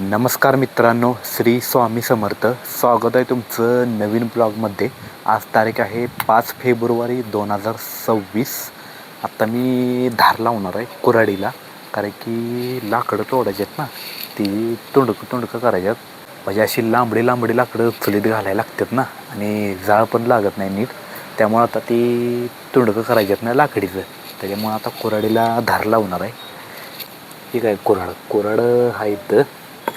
नमस्कार मित्रांनो श्री स्वामी समर्थ. स्वागत आहे तुमचं नवीन ब्लॉगमध्ये. आज तारीख आहे पाच फेब्रुवारी दोन हजार सव्वीस. आत्ता मी धार लावणार आहे कुऱ्हाडीला कारण की लाकडं तोडायची आहेत ना ती तोंडकं तोंडकं करायच्यात म्हणजे अशी लांबडी लांबडी लाकडं चुलीत घालायला लागतात ना आणि जाळ पण लागत नाही नीट. त्यामुळं आता ती तोंडकं करायची आहेत ना लाकडीचं. त्याच्यामुळं आता कुऱ्हाडीला धार लावणार आहे. ठीक आहे कुऱ्हाड? कुऱ्हाड हा इथं.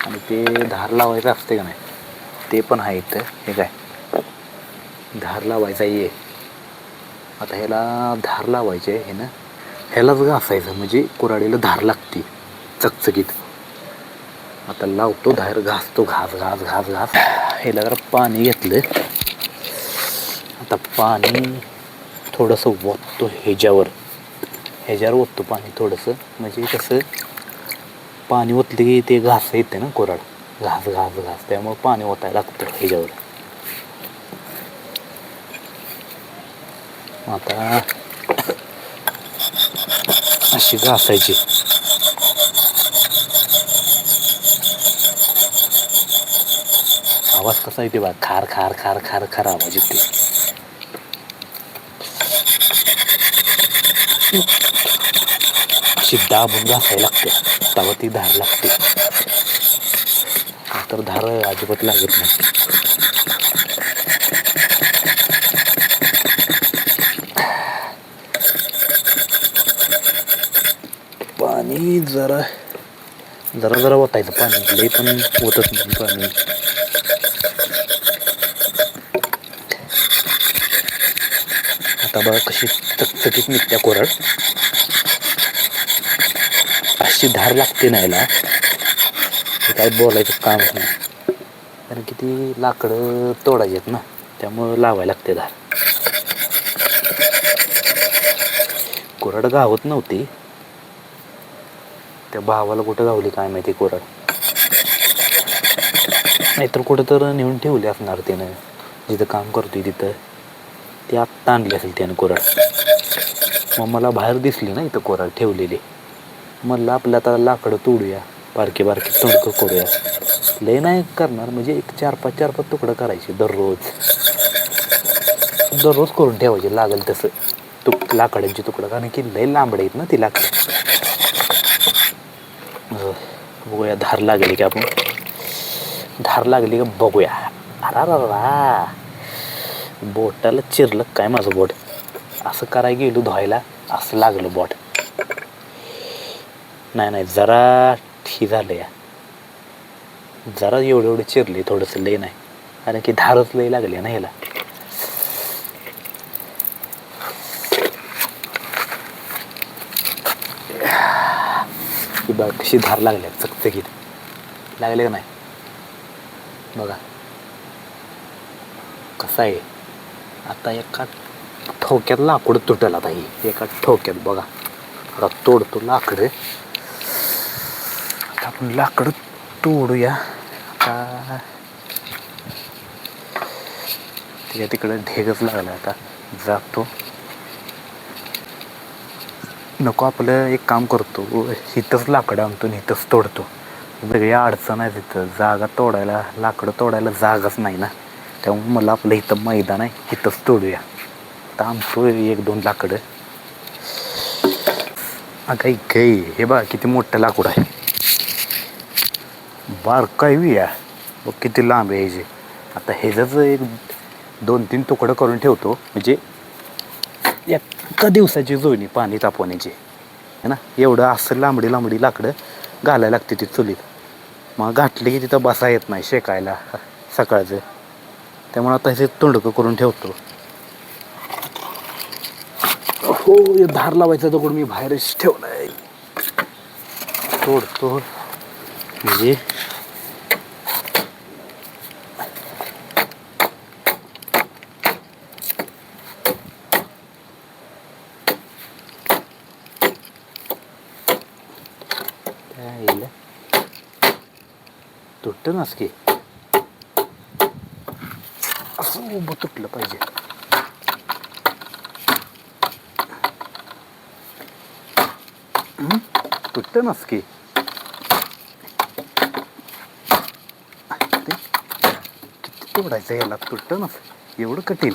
आणि ते धार लावायचं असते का नाही? ते पण आहे इथं. हे काय? धार लावायचा ये आता ह्याला धार लावायचे हे ना? ह्यालाच घासायचं म्हणजे कुऱ्हाडीला धार लागते चकचकीत. आता लावतो धार घासतो घास घास घास घास. ह्याला जरा पाणी घेतलं. आता पाणी थोडंसं ओततो ह्याच्यावर. ह्याच्यावर ओततो पाणी थोडंसं. म्हणजे कसं? पाणी ओतलं की ते घास येते ना कोराड. घास घास घास. त्यामुळे पाणी ओतायला लागतं ह्याच्यावर. आता अशी घासायची आवाज कसा येते बा खार खार खार खार खार आवाज येते अशी दाबून घासायला लागते. तेव्हा ती धार लागते. तर धार अजिबात लागत नाही. पाणी जरा जरा जरा ओतायचं. पाणी लई पण ओतत नाही पाणी. आता बघा कशी चकचकीत निघत्या कोरड. अशी धार लागते ना याला काय बोलायचं काम नाही. कारण की ती लाकडं तोडायची आहेत ना त्यामुळं लावायला लागते धार. कोरड गावत नव्हती. त्या भावाला कुठं गावली काय माहिती कोरड. नाहीतर कुठं तर नेऊन ठेवली असणार त्यानं जिथं काम करतोय तिथं. ती आत्ता आणली असेल त्यानं कोरड. मग मला बाहेर दिसली ना इथं कोरड ठेवलेली. म्हणलं आपलं आता लाकडं तोडूया. बारके बारके तुडकं करूया. लय नाही करणार म्हणजे एक चार पाच चार पाच तुकडं करायचे दररोज. दररोज करून ठेवायचे लागेल तसं. तुक लाकडांची तुकडं कारण की लय लांबडे आहेत ना ती लाकडं. बघूया धार लागली का आपण? धार लागली का बघूया. अरा रा बोटाला चिरलं काय माझं बोट? असं करायला गेलो धुवायला असं लागलं बोट. नाही नाही जरा ठीक झालं या. जरा एवढं एवढं चिरले थोडंसं लय नाही. कारण की धारच लय लागली ना ह्याला. ही बघ कशी धार लागल्या चकचकीत. लागले का नाही? बघा. कसं आहे? आता एका ठोक्यात लाकूड तुटल आता ही. एका ठोक्यात बघा. आता तोडतो लाकडं. एक आपण लाकडं तोडूया. आता त्याच्या तिकडं ढेगच लागला आता. जातो. नको आपलं एक काम करतो. इथंच लाकडं आणतो आणि इथंच तोडतो. वेगळी अडचण आहे तिथं. जागा तोडायला लाकडं तोडायला जागाच नाही ना. त्यामुळे मला आपलं इथं मैदान आहे इथंच तोडूया. आता आमचं एक दोन लाकडं. अगं गई हे बघा किती मोठं लाकूड आहे. बार आहे बघ किती लांब आहे ह्याचे आता ह्याचंच एक दोन तीन तुकडं करून ठेवतो. म्हणजे एका दिवसाची जोडणी पाणी तापवण्याची. है ना? एवढं असं लांबडी लांबडी लाकडं घालायला लागते ती चुलीत. मग घाटली की तिथं बसा येत नाही शेकायला सकाळचं. त्यामुळे आता हे तोंडकं करून ठेवतो. हो धार लावायचा दगड मी बाहेरच ठेवलाय. तोड तोड काय येईल तुटतं नाच की असं उभं तुटलं पाहिजे तुटतं नाच तोडायचं याला तुटतं ना. एवढं कठीण.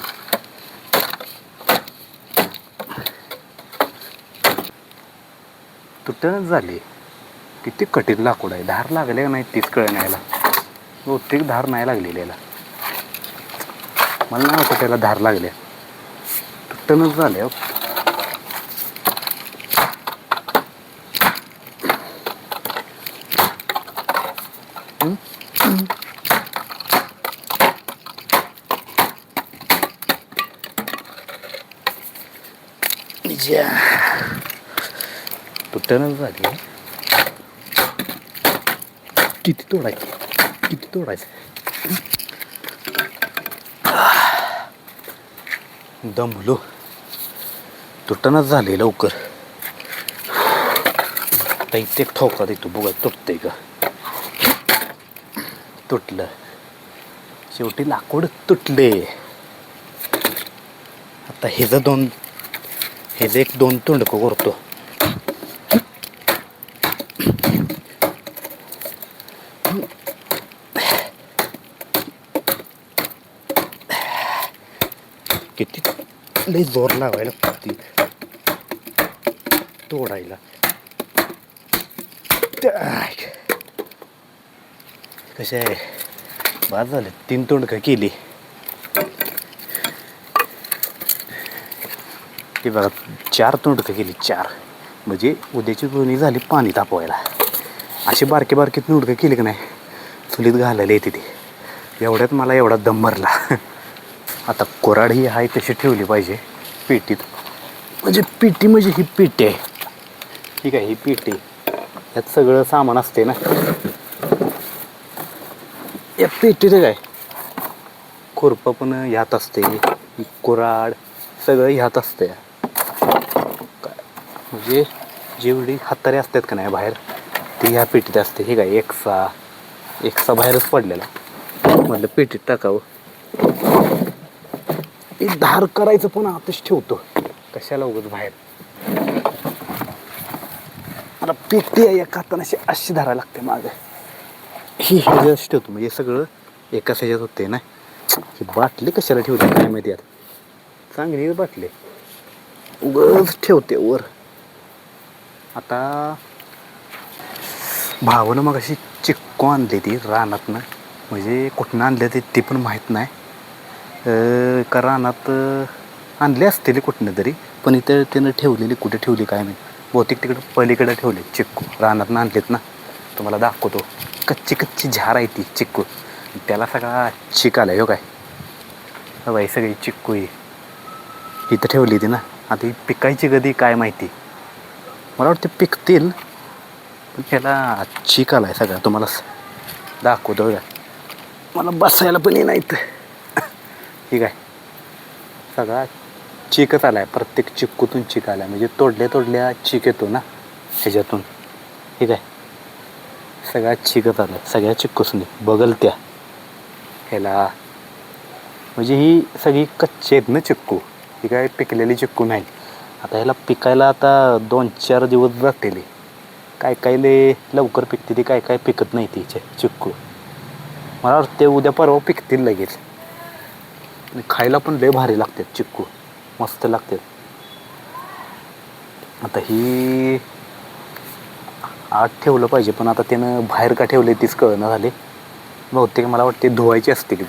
तुटणच झाले. किती कठीण लाकूड आहे. धार लागले नाही तीच कळ नाही बहुतेक धार नाही लागलेली याला. मला नाही वाटत त्याला धार लागल्या तुटणच झाले हो. हो. ज्या तुटणच झाली किती तोडायचं किती तोडायचं दमलो तुटणच झाले लवकर आता इथे एक ठोका देतो बघा तुटतंय का तुटलं शेवटी लाकूड तुटले आता हेच दोन हे एक दोन तुंडकं करतो. किती लई जोर लावायला लागते. तोडायला. कसे आहे? बाद झाले. तीन तोंडकं केली. ते बघा चार तोंडकं केली चार. म्हणजे उद्याची दोन्ही झाली पाणी तापवायला. अशी बारके बारकी तोंडकं केली की नाही चुलीत घालायला येते ती. एवढ्यात मला एवढा दम भरला. आता कोराड ही आहे तशी ठेवली पाहिजे पेटीत. म्हणजे पेटी म्हणजे ही पेटी आहे. ठीक आहे ही पेटी. यात सगळं सामान असते ना. या पेटीत काय? खुरपं पण ह्यात असते ही कोराड सगळं ह्यात असतं म्हणजे जेवढी हातारे असतात का नाही बाहेर ती ह्या पेटीत असते. हे काय एकसा एकसा बाहेरच पडलेला. म्हटलं पेटीत टाकावं. ते धार करायचं पण आतच ठेवतो. कशाला उगत बाहेर? मला पेटी आहे एका हाताने अशी अशी धारा लागते मागे. ही ह्याच्यात ठेवतो म्हणजे सगळं एकाच ह्याच्यात होते ना? ही बाटली कशाला ठेवते काय माहिती आता? चांगली बाटली. उगच ठेवते वर. आता भावानं मग अशी चिक्कू आणली ती रानातनं. म्हणजे कुठनं आणली ते ती पण माहीत नाही. का रानात आणले असतील कुठनं तरी पण इथं त्यानं ठेवलेली कुठे ठेवली काय नाही. बहुतेक तिकडं पलीकडे ठेवले चिक्कू. रानातनं आणलेत ना. तुम्हाला दाखवतो. कच्ची कच्ची झार आहे ती चिक्कू. त्याला सगळा चिक आला हो काय. बाई सगळी चिक्कू ही इथं ठेवली ती ना. आता ही पिकायची कधी काय माहिती. मला वाटते पिकतील पण त्याला चीक आलाय सगळा. तुम्हाला दाखवतो बघा. मला बसायला पण नाही ठीक आहे. सगळा चिकच आहे प्रत्येक चिक्कूतून चिक आहे म्हणजे तोडल्या तोडल्या चिक येतो ना ह्याच्यातून. ठीक आहे. सगळा चिकच आहे सगळ्या चिक्कूसनी बगल त्या. ह्याला. म्हणजे ही सगळी कच्ची आहेत ना चिक्कू ही काय पिकलेली चिक्कू नाही. आता ह्याला पिकायला आता दोन चार दिवस जातील. काय कायले लवकर पिकते ती काय काय पिकत नाही तिचे चिक्कू. मला वाटते उद्या परवा पिकतील लगेच. आणि खायला पण लय भारी लागतात चिक्कू. मस्त लागतात. आता ही आत ठेवलं पाहिजे पण आता त्यानं बाहेर का ठेवले तीच कळणं झाले. बहुतेक मला वाटते धुवायची असतील.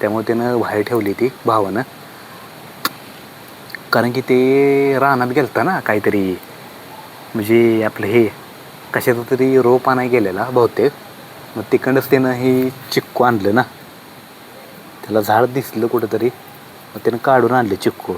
त्यामुळे त्यानं बाहेर ठेवली ती भावानं. कारण की ते रानात गेलता ना काहीतरी म्हणजे आपलं हे कशाचं तरी रोप आणाय गेलेला बहुतेक. मग तिकडंच त्यानं हे चिक्कू आणलं ना. त्याला झाड दिसलं कुठंतरी. मग त्यानं काढून आणले चिक्कू.